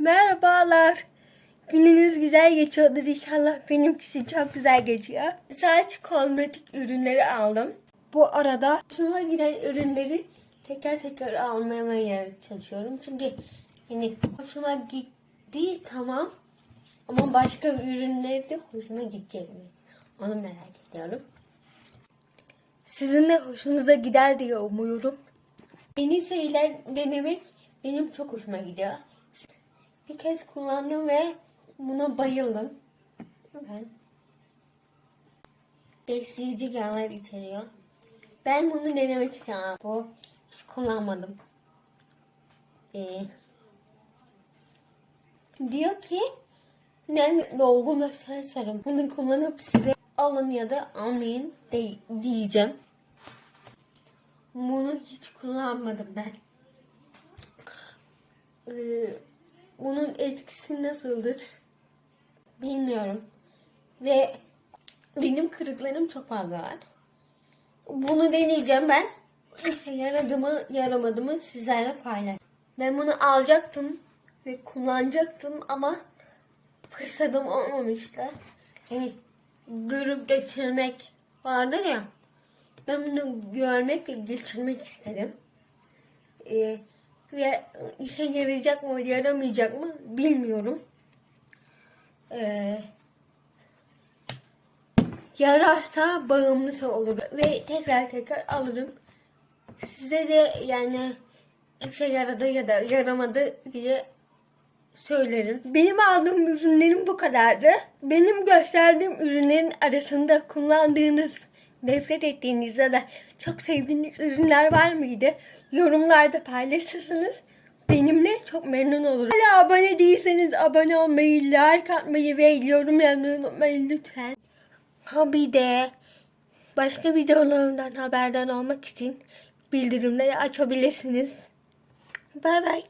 Merhabalar. Gününüz güzel geçiyordur inşallah. Benimkisi çok güzel geçiyor. Saç kozmetik ürünleri aldım. Bu arada hoşuma giden ürünleri teker teker almaya çalışıyorum. Çünkü yani hoşuma gitti tamam. Ama başka ürünleri de hoşuma gidecek mi? Onu merak ediyorum. Sizin de hoşunuza gider diye umuyorum. Yeni şeyler denemek benim çok hoşuma gidiyor. Bir kez kullandım ve buna bayıldım. Ben besleyici yağlar içeriyor. Ben bunu denemek istiyorum. Bu hiç kullanmadım. Ee, diyor ki nem dolgunlaşan serum. Bunu kullanıp size alın ya da almayın de- diyeceğim. Bunu hiç kullanmadım ben. Ee, bunun etkisi nasıldır bilmiyorum. Ve benim kırıklarım çok fazla var. Bunu deneyeceğim ben. İşte yaradı mı yaramadı mı sizlerle paylaş. Ben bunu alacaktım ve kullanacaktım ama fırsatım olmamıştı. Yani görüp geçirmek vardır ya. Ben bunu görmek ve geçirmek istedim. Ee, ve işe yarayacak mı yaramayacak mı bilmiyorum. Ee, yararsa bağımlısı olurum ve tekrar tekrar alırım. Size de yani işe yaradı ya da yaramadı diye söylerim. Benim aldığım ürünlerim bu kadardı. Benim gösterdiğim ürünlerin arasında kullandığınız, nefret ettiğiniz ya da çok sevdiğiniz ürünler var mıydı? Yorumlarda paylaşırsanız benimle çok memnun olurum. Hala abone değilseniz abone olmayı, like atmayı ve yorum yazmayı unutmayın lütfen. Ha bir de başka videolarımdan haberdar olmak için bildirimleri açabilirsiniz. Bay bay.